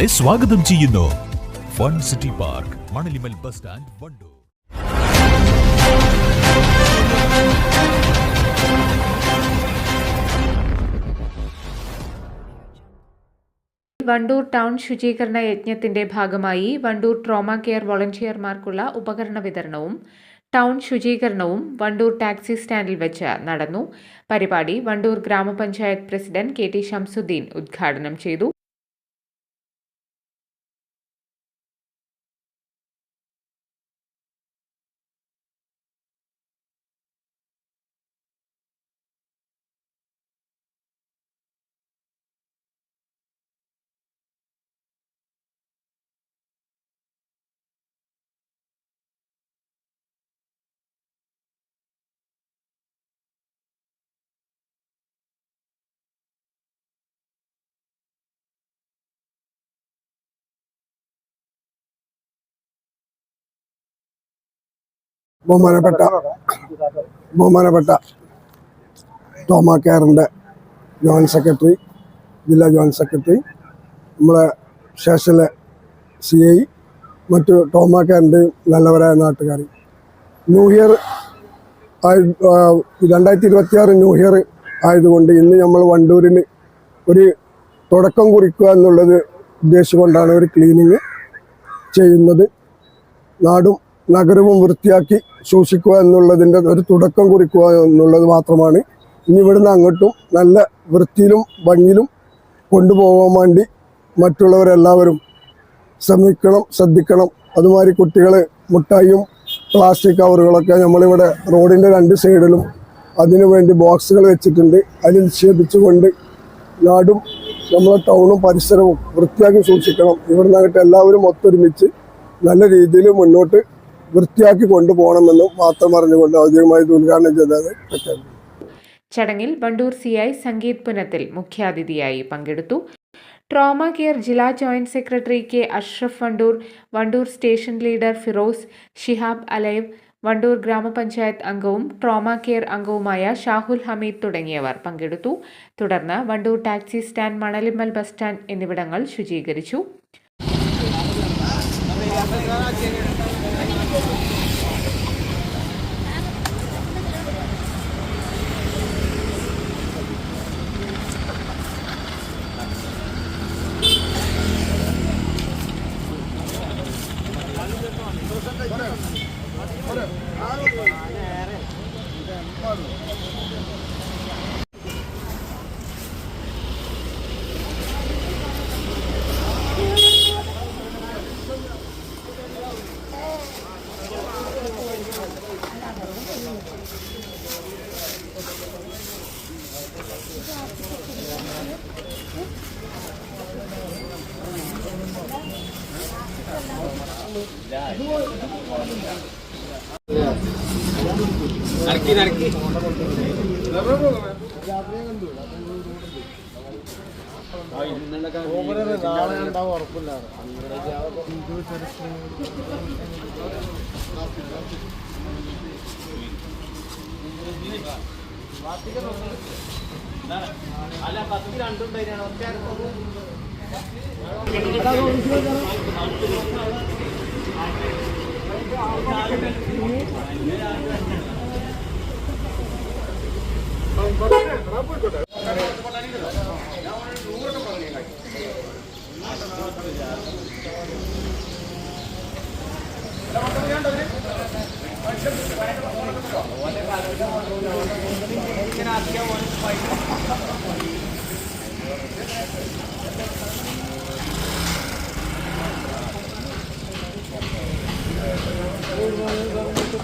നിങ്ങളെ സ്വാഗതം ചെയ്യുന്നു. Fun city park Manalimal bus stand Wandoor. Wandoor town ശുചീകരണ യജ്ഞത്തിന്റെ ഭാഗമായി വണ്ടൂർ ട്രോമ കെയർ വോളണ്ടിയർമാർക്കുള്ള ഉപകരണ വിതരണവും ടൗൺ ശുചീകരണവും വണ്ടൂർ ടാക്സി സ്റ്റാൻഡിൽ വെച്ച് നടന്നു. പരിപാടി വണ്ടൂർ ഗ്രാമപഞ്ചായത്ത് പ്രസിഡന്റ് കെ ടി ഷംസുദ്ദീൻ ഉദ്ഘാടനം ചെയ്തു. ബഹുമാനപ്പെട്ട ബഹുമാനപ്പെട്ട തോമ കെയറിന്റെ ജോയിന്റ് സെക്രട്ടറി ജില്ലാ ജോയിന്റ് സെക്രട്ടറി നമ്മളെ സ്റ്റേഷനിലെ സി ഐ മറ്റു ടോമ കെയറിന്റെയും നല്ലവരായ നാട്ടുകാർ ന്യൂ ഇയർ രണ്ടായിരത്തി ഇരുപത്തി ആറ് ന്യൂ ഇയർ ആയതുകൊണ്ട് ഇന്ന് നമ്മൾ വണ്ടൂരിന് ഒരു തുടക്കം കുറിക്കുക എന്നുള്ളത് ഉദ്ദേശിച്ചുകൊണ്ടാണ് ഒരു ക്ലീനിങ് ചെയ്യുന്നത്. നാടും നഗരവും വൃത്തിയാക്കി സൂക്ഷിക്കുക എന്നുള്ളതിന്റെ ഒരു തുടക്കം കുറിക്കുക എന്നുള്ളത് മാത്രമാണ്. ഇനി ഇവിടുന്ന് അങ്ങോട്ടും നല്ല വൃത്തിയിലും ഭംഗിയിലും കൊണ്ടുപോകാൻ വേണ്ടി മറ്റുള്ളവരെല്ലാവരും ശ്രമിക്കണം ശ്രദ്ധിക്കണം. അതുമാതിരി കുട്ടികൾ മുട്ടായും പ്ലാസ്റ്റിക് കവറുകളൊക്കെ നമ്മളിവിടെ റോഡിന്റെ രണ്ട് സൈഡിലും അതിനുവേണ്ടി ബോക്സുകൾ വെച്ചിട്ടുണ്ട്. അതിൽ നിക്ഷേപിച്ചുകൊണ്ട് നാടും നമ്മളെ ടൗണും പരിസരവും വൃത്തിയാക്കി സൂക്ഷിക്കണം. ഇവിടുന്ന് എല്ലാവരും ഒത്തൊരുമിച്ച് നല്ല രീതിയിൽ മുന്നോട്ട് വൃത്തിയാക്കി കൊണ്ടുപോകണമെന്നും മാത്രം പറഞ്ഞുകൊണ്ട് ഔദ്യോഗികമായി ഇത് ഉദ്ഘാടനം പ്രഖ്യാപിക്കുന്നു ചടങ്ങിൽ വണ്ടൂർ സി ഐ സംഗീത് പുനത്തിൽ മുഖ്യാതിഥിയായി പങ്കെടുത്തു. ട്രോമ കെയർ ജില്ലാ joint secretary K Ashraf Wandoor Wandoor station leader Firoz Shihab alive Wandoor ഗ്രാമപഞ്ചായത്ത് അംഗവും ട്രോമ കെയർ അംഗവുമായ ഷാഹുൽ ഹമീദ് തുടങ്ങിയവർ പങ്കെടുത്തു. തുടർന്ന് Wandoor taxi stand Manalimmal bus stand എന്നിവിടങ്ങൾ ശുചീകരിച്ചു. Yeah, but I'm not getting it. നടക്കി നടക്കി അല്ല പത്ത് രണ്ടുണ്ടായിരുന്നു ഒറ്റ ഇങ്ങനെ അധികം പൈസ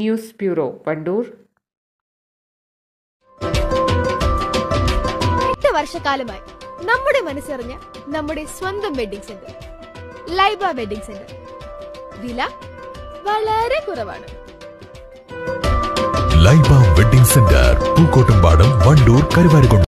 ന്യൂസ് ബ്യൂറോ വണ്ടൂർ. എട്ട് വർഷക്കാലമായി നമ്മുടെ മനസ്സറിഞ്ഞ നമ്മുടെ സ്വന്തം wedding centre Laiba wedding centre. വില വളരെ കുറവാണ്. Laiba wedding centre Pookkottumpadam Wandoor Karuvarakundu.